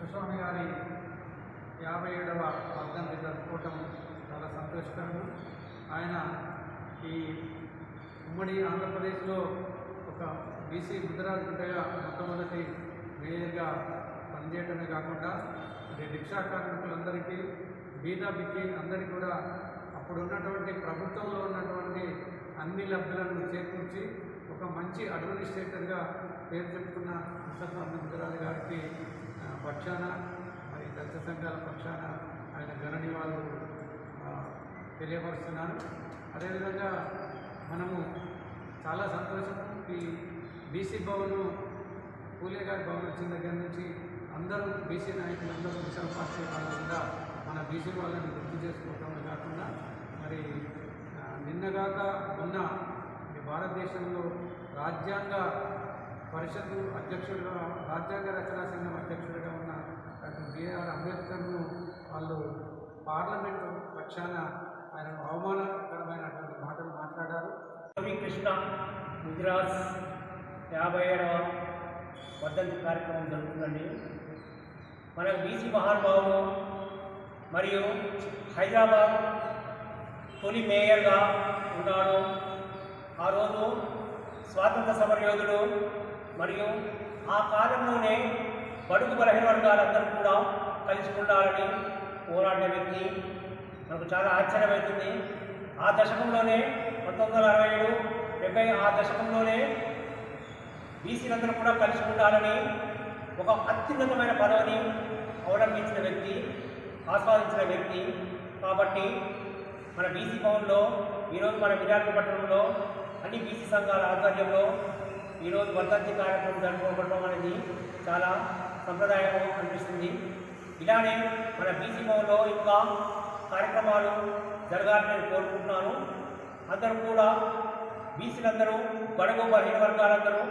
కృష్ణస్వామి గారి యాభై ఏడవ వర్ధంతి జరుపుకోవటం చాలా సంతోషకరము. ఆయన ఈ ఉమ్మడి ఆంధ్రప్రదేశ్లో ఒక బీసీ ముద్రాజ్ బిడ్డగా మొట్టమొదటి మేయర్గా పనిచేయటమే కాకుండా అంటే రిక్షా కార్మికులందరికీ బీద బిక్కి అందరికీ కూడా అప్పుడు ఉన్నటువంటి ప్రభుత్వంలో ఉన్నటువంటి అన్ని లబ్ధులను చేకూర్చి ఒక మంచి అడ్మినిస్ట్రేటర్గా పేరు చెప్పుకున్న కృష్ణస్వామి ముద్రాజ్ గారికి పక్షాన మరి దళిత సంఘాల పక్షాన ఆయన ఘన నివాళులు తెలియపరుస్తున్నారు. తెలియపరుస్తున్నాను అదేవిధంగా మనము చాలా సంతోషం ఈ బీసీ భవన్ పూలే గారి భవన్ వచ్చిన దగ్గర నుంచి అందరూ బీసీ నాయకులు అందరూ విశాల పార్టీ వాళ్ళు కూడా మన బీసీ వాళ్ళని గుర్తు చేసుకోవటమే కాకుండా మరి నిన్నగాక ఉన్న ఈ భారతదేశంలో రాజ్యాంగ పరిషత్ అధ్యక్షుడిగా రాజ్యాంగ రచనా సంఘం అధ్యక్షుడిగా ఉన్న డాక్టర్ బిఆర్ అంబేద్కర్ను వాళ్ళు పార్లమెంటు పక్షాన ఆయన అవమానకరమైనటువంటి మాటలు మాట్లాడారు. రవి కృష్ణ గుజరాత్ యాభై ఏడవ వర్ధంతి కార్యక్రమం జరుగుతుందండి. మన బీసీ మహానుభావుడు మరియు హైదరాబాద్ తొలి మేయర్గా ఉన్నాడు. ఆ రోజు స్వాతంత్ర సమరయోధుడు మరియు ఆ కాలంలోనే బడుగు బలహీన వర్గాలందరూ కూడా కలిసి ఉండాలని పోరాడిన వ్యక్తి. మనకు చాలా ఆశ్చర్యమవుతుంది. ఆ దశకంలోనే పంతొమ్మిది వందల అరవై ఏడు డెబ్బై ఆ దశకంలోనే బీసీలందరూ కూడా కలిసి ఉండాలని ఒక అత్యున్నతమైన పదవిని అవలంబించిన వ్యక్తి ఆస్వాదించిన వ్యక్తి. కాబట్టి మన బీసీ భవన్లో ఈరోజు మన విరాట్ పట్టణంలో అన్ని బీసీ సంఘాల ఆధ్వర్యంలో ఈరోజు వర్ధంతి కార్యక్రమం జరుపుకోవడం అనేది చాలా సంప్రదాయం అనిపిస్తుంది. ఇలానే మన బీసీ భవన్లో ఇంకా కార్యక్రమాలు జరగాలని నేను కోరుకుంటున్నాను. అందరూ కూడా బీసీలందరూ బడుగు బలహీన వర్గాలందరూ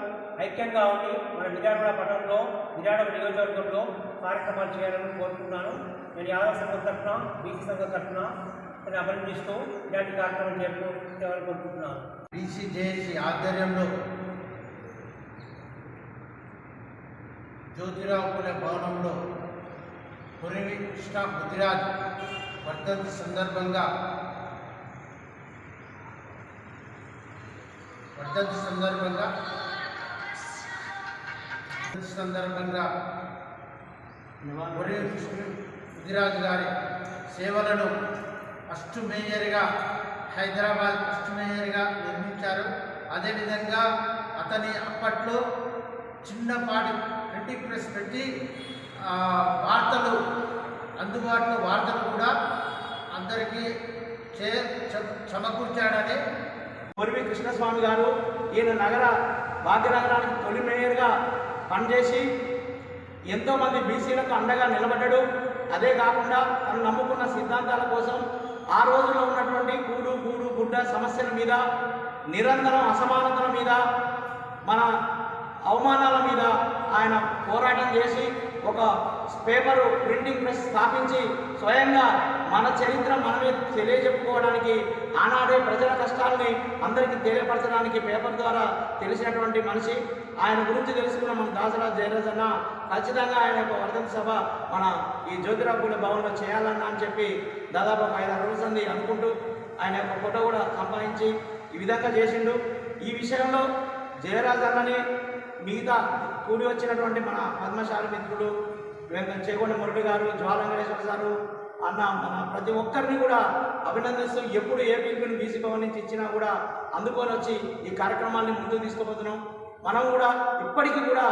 ఐక్యంగా ఉండి మన విజయవాడ పట్టణంలో విజయవాడ నియోజకవర్గంలో కార్యక్రమాలు చేయాలని కోరుకుంటున్నాను. నేను యాదవ సంఘం తరఫున బీసీ సంఘం తరఫున నేను అభినందిస్తూ ఇలాంటి కార్యక్రమం చేయాలని కోరుకుంటున్నాను. బీసీజేఏసీ ఆధ్వర్యంలో జ్యోతిరావు పులే భవనంలో పురివి కృష్ణ బుద్ధిరాజ్ వర్ధంతి సందర్భంగా వర్ధంతి సందర్భంగా సందర్భంగా పురివి కృష్ణ బుద్ధిరాజ్ గారి సేవలను ఫస్ట్ మేయర్గా హైదరాబాద్ ఫస్ట్ మేయర్గా నిర్మించారు. అదేవిధంగా అతని అప్పట్లో చిన్నపాటి ప్రింటింగ్ ప్రెస్ పెట్టి వార్తలు అందుబాటులో వార్తలు కూడా అందరికీ చే చ- సమకూర్చాడని. పొరివి కృష్ణస్వామి గారు ఈయన నగర భాగ్యనగరానికి తొలి మేయర్గా పనిచేసి ఎంతోమంది బీసీలకు అండగా నిలబడ్డాడు. అదే కాకుండా తను నమ్ముకున్న సిద్ధాంతాల కోసం ఆ రోజుల్లో ఉన్నటువంటి కూడు గూడు గుడ్డ సమస్యల మీద నిరంతరం అసమానతల మీద మన అవమానాల మీద ఆయన పోరాటం చేసి ఒక పేపరు ప్రింటింగ్ ప్రెస్ స్థాపించి స్వయంగా మన చరిత్ర మనమే తెలియజెప్పుకోవడానికి ఆనాడే ప్రజల కష్టాలని అందరికీ తెలియపరచడానికి పేపర్ ద్వారా తెలిసినటువంటి మనిషి. ఆయన గురించి తెలుసుకున్న మన దాసరాజు జయరాజ్ అన్న ఖచ్చితంగా ఆయన యొక్క వర్ధంతి సభ మన ఈ జ్యోతిరాపుల భవన్లో చేయాలన్నా అని చెప్పి దాదాపు ఒక ఐదు రోజుల సంది అనుకుంటూ ఆయన యొక్క ఫోటో కూడా సంపాదించి ఈ విధంగా చేసిండు. ఈ విషయంలో జయరాజ్ అన్నని మిగతా కూడి వచ్చినటువంటి మన పద్మశాలి మిత్రుడు చేగొండ మురళి గారు జ్వాల వెంకటేశ్వర గారు అన్న మన ప్రతి ఒక్కరిని కూడా అభినందిస్తూ ఎప్పుడు ఏ పిలుపుని బీసీ భవన్ నుంచి ఇచ్చినా కూడా అందుకొని వచ్చి ఈ కార్యక్రమాన్ని ముందుకు తీసుకుపోతున్నాం. మనం కూడా ఇప్పటికీ కూడా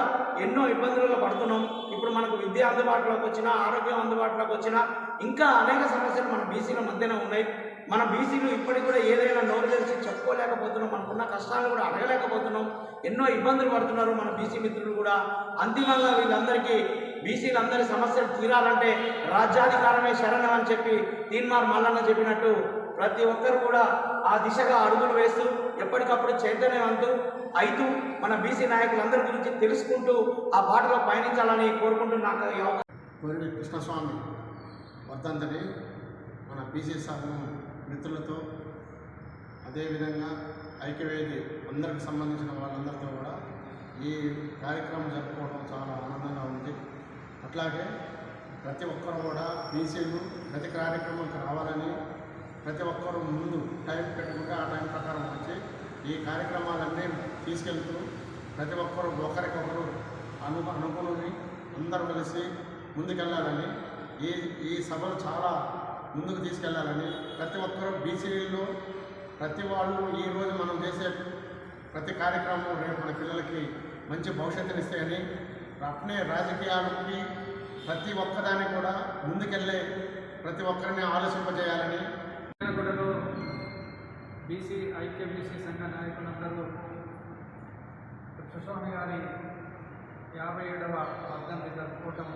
ఎన్నో ఇబ్బందులలో పడుతున్నాం. ఇప్పుడు మనకు విద్య అందుబాటులోకి వచ్చినా ఆరోగ్యం అందుబాటులోకి వచ్చినా ఇంకా అనేక సమస్యలు మన బీసీల మధ్యన ఉన్నాయి. మన బీసీలు ఇప్పటికి కూడా ఏదైనా నోరు తెరిచి చెప్పుకోలేకపోతున్నాం. మనకున్న కష్టాలను కూడా అడగలేకపోతున్నాం. ఎన్నో ఇబ్బందులు పడుతున్నారు మన బీసీ మిత్రులు కూడా. అంతిమంగా వీళ్ళందరికీ బీసీలందరి సమస్యలు తీరాలంటే రాజ్యాధికారమే శరణం అని చెప్పి తీన్మార్ మల్లన్న చెప్పినట్టు ప్రతి ఒక్కరు కూడా ఆ దిశగా అడుగులు వేస్తూ ఎప్పటికప్పుడు చైతన్యవంతు అయితూ మన బీసీ నాయకులందరి గురించి తెలుసుకుంటూ ఆ బాటలో పయనించాలని కోరుకుంటూ నాకు కృష్ణస్వామి. వర్ధంతిని మన బీసీ సంఘం మిత్రులతో అదేవిధంగా ఐక్యవేది అందరికి సంబంధించిన వాళ్ళందరితో కూడా ఈ కార్యక్రమం జరుపుకోవడం చాలా ఆనందంగా ఉంది. అట్లాగే ప్రతి ఒక్కరు కూడా బీసీలు ప్రతి కార్యక్రమంకి రావాలని ప్రతి ఒక్కరు ముందు టైం పెట్టుకుంటే ఆ టైం ప్రకారం వచ్చి ఈ కార్యక్రమాలన్నీ తీసుకెళ్తూ ప్రతి ఒక్కరు ఒకరికొకరు అను అనుకుని అందరూ కలిసి ముందుకెళ్ళాలని ఈ ఈ సభలు చాలా ముందుకు తీసుకెళ్ళాలని ప్రతి ఒక్కరూ బీసీలో ప్రతి వాళ్ళు ఈరోజు మనం చేసే ప్రతి కార్యక్రమం రేపు మన పిల్లలకి మంచి భవిష్యత్తునిస్తాయని అట్నే రాజకీయాలకి ప్రతి ఒక్కదాన్ని కూడా ముందుకెళ్ళే ప్రతి ఒక్కరిని ఆలోచింపజేయాలని బీసీ ఐక్య బీసీ సంఘ నాయకులందరూ కృష్ణస్వామి గారి యాభై ఏడవ వర్ధంతి జరుపుకోవటం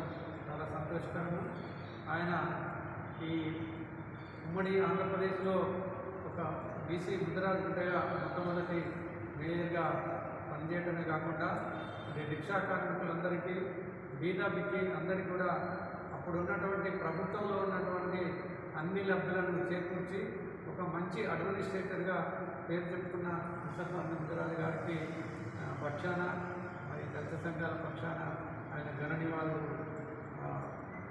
చాలా సంతోషకరం ఆయన ఈ ఉమ్మడి ఆంధ్రప్రదేశ్లో ఒక బీసీ గుజరాత్ బిడ్డగా మొట్టమొదటి మేయర్గా పనిచేయటమే కాకుండా ఇది రిక్షా కార్మికులందరికీ బీదా బిక్కి అందరికీ కూడా అప్పుడు ఉన్నటువంటి ప్రభుత్వంలో ఉన్నటువంటి అన్ని లబ్ధులను చేకూర్చి ఒక మంచి అడ్మినిస్ట్రేటర్గా పేరు చెప్పుకున్న ముసల్మాన్ గుజరాత్ గారికి పక్షాన మరి దళిత సంఘాల పక్షాన ఆయన ఘన నివాళులు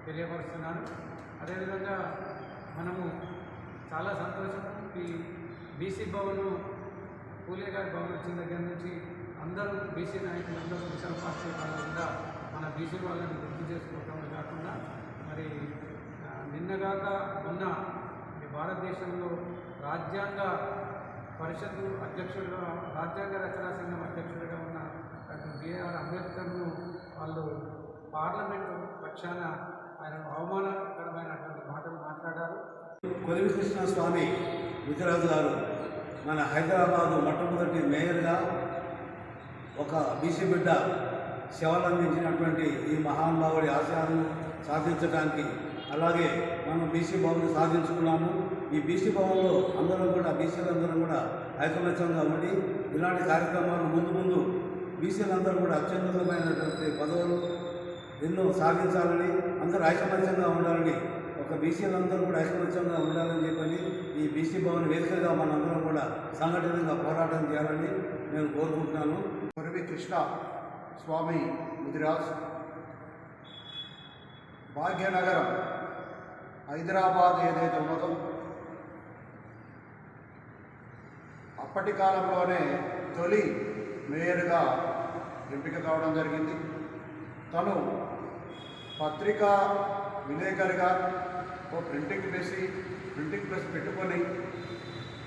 తెలియపరుస్తున్నాను. అదేవిధంగా మనము చాలా సంతోషం. ఈ బీసీ భవన్ పూలే గారి భవన్ వచ్చిన దగ్గర నుంచి అందరూ బీసీ నాయకులందరూ అందరూ పార్టీ వాళ్ళు కూడా మన బీసీ వాళ్ళని గుర్తు చేసుకోవటమే కాకుండా మరి నిన్నగాక ఉన్న ఈ భారతదేశంలో రాజ్యాంగ పరిషత్తు అధ్యక్షుడుగా రాజ్యాంగ రచనా సంఘం అధ్యక్షుడిగా ఉన్న డాక్టర్ బిఆర్ అంబేద్కర్ను వాళ్ళు పార్లమెంటు పక్షాన ఆయన అవమానకరమైనటువంటి మాటలు మాట్లాడారు కొలివికృష్ణ స్వామి విజయరాజు గారు మన హైదరాబాదు మొట్టమొదటి మేయర్గా ఒక బీసీ బిడ్డ సేవలు అందించినటువంటి ఈ మహానుభావుడి ఆశయాలను సాధించడానికి అలాగే మనం బీసీ భవన్ సాధించుకున్నాము. ఈ బీసీ భవన్లో అందరం కూడా బీసీలందరం కూడా ఐకమత్యంగా ఉండి ఇలాంటి కార్యక్రమాలు ముందు ముందు బీసీలందరూ కూడా అత్యున్నతమైనటువంటి పదవులు ఎన్నో సాధించాలని అందరూ ఐకమత్యంగా ఉండాలని ఒక బీసీలందరూ కూడా ఐకమత్యంగా ఉండాలని చెప్పని ఈ బీసీ భవన్ వేదికగా మనందరం కూడా సంఘటనగా పోరాటం చేయాలని నేను కోరుకుంటున్నాను. కొరవి కృష్ణ స్వామి ముదిరాజ్ భాగ్యనగరం హైదరాబాద్ ఏదైతే ఉన్నదో అప్పటి కాలంలోనే తొలి మేయర్గా ఎంపిక కావడం జరిగింది. తను పత్రికా విలేకరిగా ఓ ప్రింటింగ్ ప్రెస్ ప్రింటింగ్ ప్రెస్ పెట్టుకొని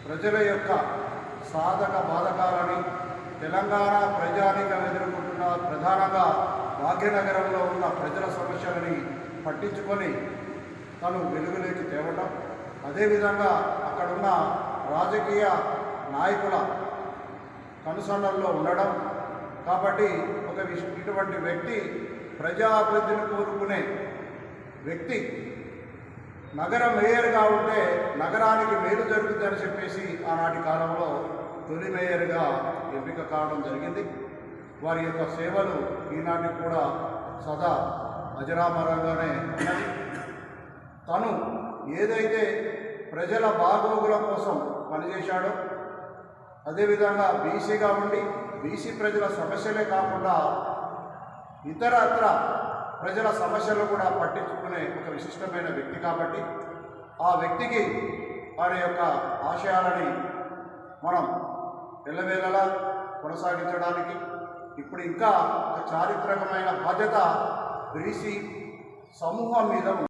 ప్రజల యొక్క సాధక బాధకాలని తెలంగాణ ప్రజానికం ఎదుర్కొంటున్న ప్రధానంగా భాగ్యనగరంలో ఉన్న ప్రజల సమస్యలని పట్టించుకొని తను వెలుగులోకి తేవటం. అదేవిధంగా అక్కడున్న రాజకీయ నాయకుల కనుసన్నల్లో ఉండడం. కాబట్టి ఒక ఇటువంటి వ్యక్తి ప్రజాభివృద్ధిని కోరుకునే వ్యక్తి నగర మేయర్గా ఉంటే నగరానికి మేలు జరుగుతుందని చెప్పేసి ఆనాటి కాలంలో తొలి మేయర్గా ఎంపిక కావడం జరిగింది. వారి యొక్క సేవలు ఈనాటికి కూడా సదా అజరామరంగానే ఉన్నది. తను ఏదైతే ప్రజల బాగోగుల కోసం పనిచేశాడో అదేవిధంగా బీసీగా ఉండి బీసీ ప్రజల సమస్యలే కాకుండా ఇతరత్ర ప్రజల సమస్యలు కూడా పట్టించుకునే ఒక విశిష్టమైన వ్యక్తి కాబట్టి ఆ వ్యక్తికి వారి యొక్క ఆశయాలని మనం ఎల్లవేళలా కొనసాగించడానికి ఇప్పుడు ఇంకా ఒక చారిత్రకమైన బాధ్యత బీసీ సమూహం మీద